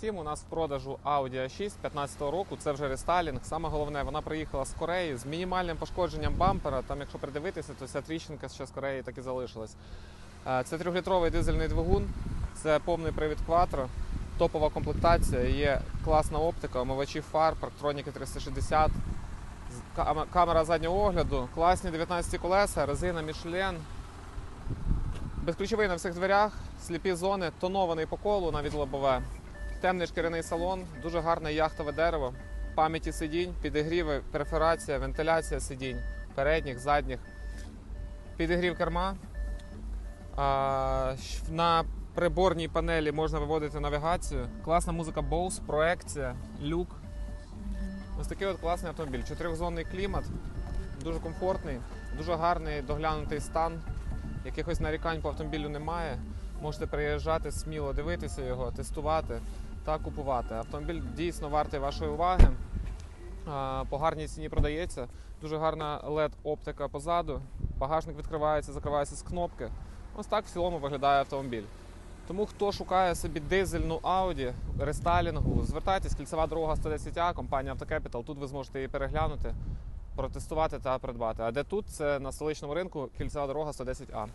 Сім у нас в продажу Audi A6 15 року. Це вже рестайлінг. Саме головне, вона приїхала з Кореї з мінімальним пошкодженням бампера. Там, якщо придивитися, то ця тріщинка ще з Кореї так і залишилась. Е, Це трьохлітровий дизельний двигун, це повний привід Quattro, топова комплектація, є класна оптика, омивачі фар, парктроніки 360, камера заднього огляду, класні 19 колеса, резина Michelin, безключовий на всіх дверях, сліпі зони, тонований по колу, навіть лобове. Темний шкіряний салон, дуже гарне яхтове дерево, пам'яті сидінь, підігріви, перфорація, вентиляція сидінь, передніх, задніх, підігрів керма. На приборній панелі можна виводити навігацію. Класна музика Bose, проекція, люк. Ось такий от класний автомобіль. Чотирьохзонний клімат, дуже комфортний, дуже гарний доглянутий стан. Якихось нарікань по автомобілю немає. Можете приїжджати сміло дивитися його, тестувати та купувати. Автомобіль дійсно вартий вашої уваги. По гарній ціні продається. Дуже гарна LED-оптика позаду. Багажник відкривається, закривається з кнопки. Ось так в цілому виглядає автомобіль. Тому хто шукає собі дизельну Audi, рестайлінгу, звертайтесь, кільцева дорога 110А, компанія Автокепітал. Тут ви зможете її переглянути, протестувати та придбати. А де тут? Це на столичному ринку кільцева дорога 110А.